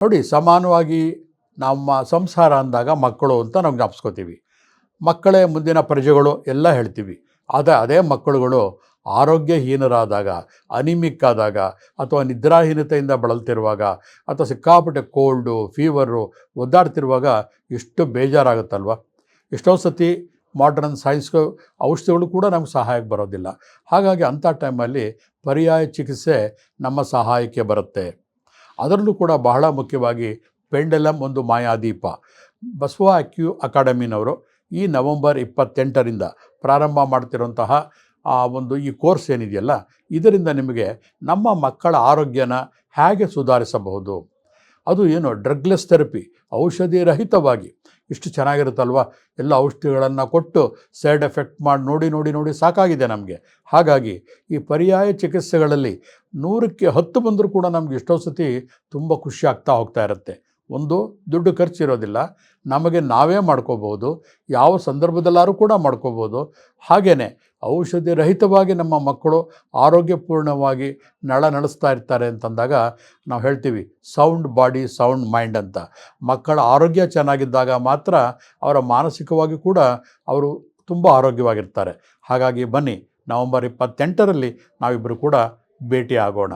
ನೋಡಿ, ಸಮಾನವಾಗಿ ನಮ್ಮ ಸಂಸಾರ ಅಂದಾಗ ಮಕ್ಕಳು ಅಂತ ನಾವು ಜ್ಞಾಪಿಸ್ಕೋತೀವಿ. ಮಕ್ಕಳೇ ಮುಂದಿನ ಪ್ರಜೆಗಳು ಎಲ್ಲ ಹೇಳ್ತೀವಿ. ಆದರೆ ಅದೇ ಮಕ್ಕಳುಗಳು ಆರೋಗ್ಯಹೀನರಾದಾಗ ಅನಿಮಿಕ್ ಆದಾಗ ಅಥವಾ ನಿದ್ರಾಹೀನತೆಯಿಂದ ಬಳಲ್ತಿರುವಾಗ ಅಥವಾ ಸಿಕ್ಕಾಪಟ್ಟೆ ಕೋಲ್ಡು ಫೀವರು ಒದ್ದಾಡ್ತಿರುವಾಗ ಎಷ್ಟು ಬೇಜಾರಾಗುತ್ತಲ್ವ? ಎಷ್ಟೋ ಸತಿ ಮಾಡ್ರನ್ ಸೈನ್ಸ್ಗೂ ಔಷಧಿಗಳು ಕೂಡ ನಮ್ಗೆ ಸಹಾಯಕ್ಕೆ ಬರೋದಿಲ್ಲ. ಹಾಗಾಗಿ ಅಂಥ ಟೈಮಲ್ಲಿ ಪರ್ಯಾಯ ಚಿಕಿತ್ಸೆ ನಮ್ಮ ಸಹಾಯಕ್ಕೆ ಬರುತ್ತೆ. ಅದರಲ್ಲೂ ಕೂಡ ಬಹಳ ಮುಖ್ಯವಾಗಿ ಪೆಂಡಲಮ್ ಒಂದು ಮಾಯಾದೀಪ. ಬಸವ ಅಕ್ಯೂ ಅಕಾಡೆಮಿನವರು ಈ ನವೆಂಬರ್ ಇಪ್ಪತ್ತೆಂಟರಿಂದ ಪ್ರಾರಂಭ ಮಾಡ್ತಿರುವಂತಹ, ಆ, ಒಂದು ಈ ಕೋರ್ಸ್ ಏನಿದೆಯಲ್ಲ, ಇದರಿಂದ ನಿಮಗೆ ನಮ್ಮ ಮಕ್ಕಳ ಆರೋಗ್ಯನ ಹೇಗೆ ಸುಧಾರಿಸಬಹುದು? ಅದು ಏನು ಡ್ರಗ್ಲೆಸ್ ಥೆರಪಿ ಔಷಧಿ ರಹಿತವಾಗಿ ಇಷ್ಟು ಚೆನ್ನಾಗಿರುತ್ತಲ್ವ? ಎಲ್ಲ ಔಷಧಿಗಳನ್ನು ಕೊಟ್ಟು ಸೈಡ್ ಎಫೆಕ್ಟ್ ಮಾಡಿ ನೋಡಿ ನೋಡಿ ನೋಡಿ ಸಾಕಾಗಿದೆ ನಮಗೆ. ಹಾಗಾಗಿ ಈ ಪರ್ಯಾಯ ಚಿಕಿತ್ಸೆಗಳಲ್ಲಿ ನೂರಕ್ಕೆ ಹತ್ತು ಬಂದರೂ ಕೂಡ ನಮ್ಗೆ ಎಷ್ಟೋ ಸತಿ ತುಂಬ ಖುಷಿ ಆಗ್ತಾ ಹೋಗ್ತಾ ಇರುತ್ತೆ. ಒಂದು, ದುಡ್ಡು ಖರ್ಚಿರೋದಿಲ್ಲ. ನಮಗೆ ನಾವೇ ಮಾಡ್ಕೋಬೋದು. ಯಾವ ಸಂದರ್ಭದಲ್ಲಾದ್ರೂ ಕೂಡ ಮಾಡ್ಕೋಬೋದು. ಹಾಗೆಯೇ ಔಷಧಿ ರಹಿತವಾಗಿ ನಮ್ಮ ಮಕ್ಕಳು ಆರೋಗ್ಯಪೂರ್ಣವಾಗಿ ನಳ ನಡೆಸ್ತಾ ಇರ್ತಾರೆ ಅಂತಂದಾಗ ನಾವು ಹೇಳ್ತೀವಿ, ಸೌಂಡ್ ಬಾಡಿ, ಸೌಂಡ್ ಮೈಂಡ್ ಅಂತ. ಮಕ್ಕಳ ಆರೋಗ್ಯ ಚೆನ್ನಾಗಿದ್ದಾಗ ಮಾತ್ರ ಅವರ ಮಾನಸಿಕವಾಗಿ ಕೂಡ ಅವರು ತುಂಬ ಆರೋಗ್ಯವಾಗಿರ್ತಾರೆ. ಹಾಗಾಗಿ ಬನ್ನಿ, ನವಂಬರ್ ಇಪ್ಪತ್ತೆಂಟರಲ್ಲಿ ನಾವಿಬ್ಬರು ಕೂಡ ಭೇಟಿ ಆಗೋಣ